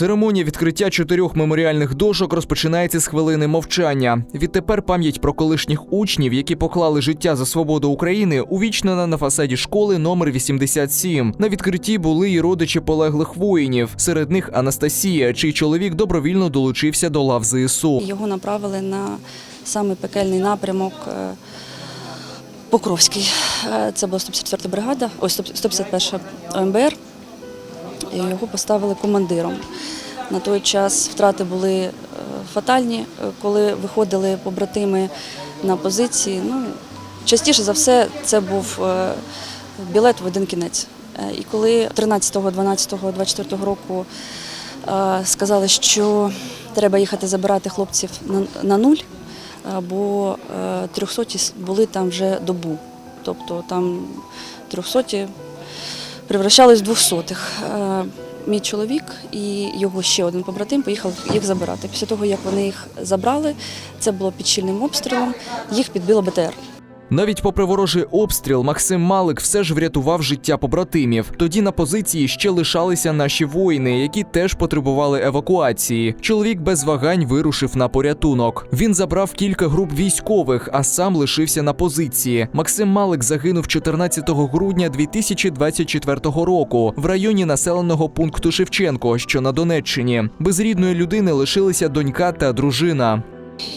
Церемонія відкриття чотирьох меморіальних дошок розпочинається з хвилини мовчання. Відтепер пам'ять про колишніх учнів, які поклали життя за свободу України, увічнена на фасаді школи номер 87. На відкритті були і родичі полеглих воїнів. Серед них Анастасія, чий чоловік добровільно долучився до лав ЗСУ. Його направили на самий пекельний напрямок е, Покровський. Е, Це була 154 бригада, ось 151 ОМБР. Його поставили командиром. На той час втрати були е, фатальні, Е, коли виходили побратими на позиції. Ну, частіше за все, це був білет в один кінець. І коли 13, 12, 24 року сказали, що треба їхати забирати хлопців на, нуль, бо е, 300 були там вже добу. Тобто там 300 превращались в двохсотих. Е, Мій чоловік і його ще один побратим поїхав їх забирати. Після того, як вони їх забрали, це було під щільним обстрілом, їх підбило БТР. Навіть попри ворожий обстріл, Максим Малик все ж врятував життя побратимів. Тоді на позиції ще лишалися наші воїни, які теж потребували евакуації. Чоловік без вагань вирушив на порятунок. Він забрав кілька груп військових, а сам лишився на позиції. Максим Малик загинув 14 грудня 2024 року в районі населеного пункту Шевченко, що на Донеччині. Без рідної людини лишилися донька та дружина.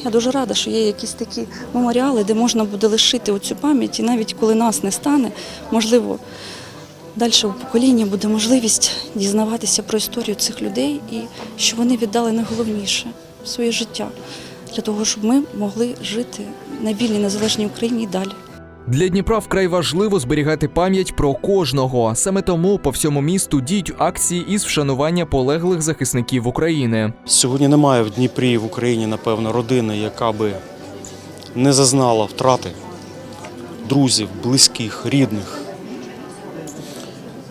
Я дуже рада, що є якісь такі меморіали, де можна буде лишити оцю пам'ять, і навіть коли нас не стане, можливо, далі у покоління буде можливість дізнаватися про історію цих людей і що вони віддали найголовніше своє життя для того, щоб ми могли жити на вільній незалежній Україні і далі. Для Дніпра вкрай важливо зберігати пам'ять про кожного. Саме тому по всьому місту діють акції із вшанування полеглих захисників України. Сьогодні немає в Дніпрі в Україні, напевно, родини, яка би не зазнала втрати друзів, близьких, рідних.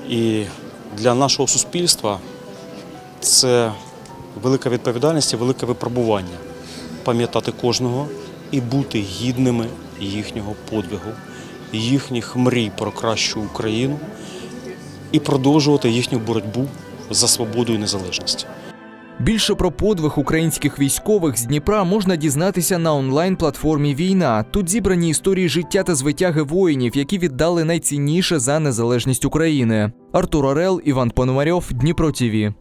І для нашого суспільства це велика відповідальність і велике випробування пам'ятати кожного і бути гідними їхнього подвигу, їхніх мрій про кращу Україну і продовжувати їхню боротьбу за свободу і незалежність. Більше про подвиг українських військових з Дніпра можна дізнатися на онлайн-платформі Війна. Тут зібрані історії життя та звитяги воїнів, які віддали найцінніше за незалежність України. Артур Орел, Іван Пономарьов, Дніпро ТІВІ.